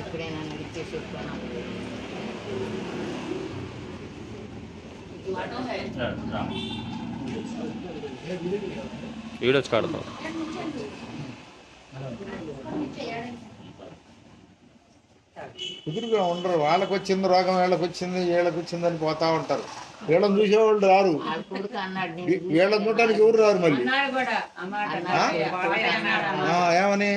ఎక్కడైనా నడిచేసి ఎక్కుతాను వీడొచ్చి కాడతాం. కుదురుగా ఉండరు. వాళ్ళకి వచ్చింది రోగం వీళ్ళకి వచ్చింది వీళ్ళకి వచ్చింది అని పోతా ఉంటారు. వీళ్ళని చూసేవాళ్ళు రారు. వీళ్ళని చూడటానికి ఎవరు రారు మళ్ళీ? ఏమని?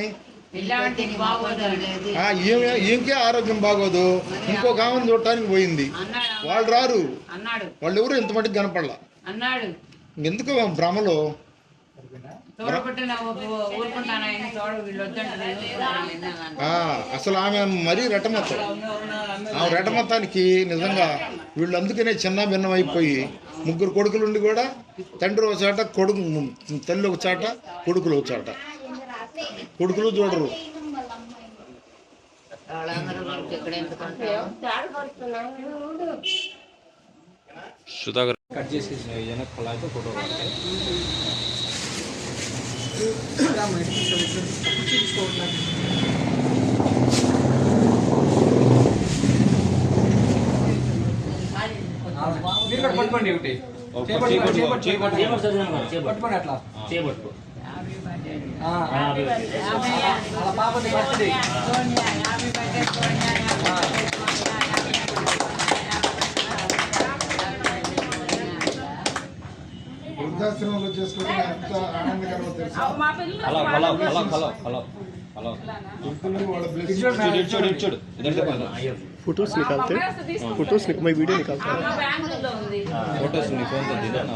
ఈమెకే ఆరోగ్యం బాగోదు. ఇంకొక ఆమెను చూడటానికి పోయింది. వాళ్ళు రారు. అన్నాడు. వాళ్ళు ఎవరు ఇంత మటుకు కనపడలా. అన్నాడు. ఎందుకు భ్రమలో? అసలు ఆమె మరీ రెటమత్తం ఆమె రెటమత్తానికి నిజంగా వీళ్ళు అందుకనే చిన్న భిన్నం అయిపోయి ముగ్గురు కొడుకులుండి కూడా తండ్రి ఒక చాట కొడుకు తల్లి ఒక చాట కొడుకులు ఒక చాట. కొడుకులు చూడరు వాళ్ళందరూ గురించి ఎక్కడ ఎందుకుంటారు సుధాకర్ కట్ చేసి వెనక అయితే ఫోటో మీరు కూడా పట్టుకోండి ఒకటి పట్టుకోండి అట్లా ఆ, అలా పాపది బర్త్డే వృద్ధాశ్రమంలో చేసుకుంటే ఎంత ఆనందకరమో తెలుసు? వాళ్ళ blessing. ఇచ్చాడు ఇచ్చాడు ఇచ్చాడు फोटोस निकालते हैं फोटोस निक, मैं वीडियो निकालता हूँ फोटोस नहीं फोन तो दीदा ना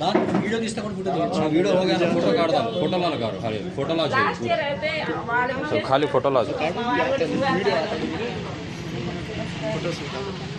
ना वीडियो किसका कौन फोटो दिया वीडियो हो गया ना फोटो काट दो फोटो ला लगा खाली फोटो ला चाहिए सब खाली फोटो ला चाहिए फोटोस निकालो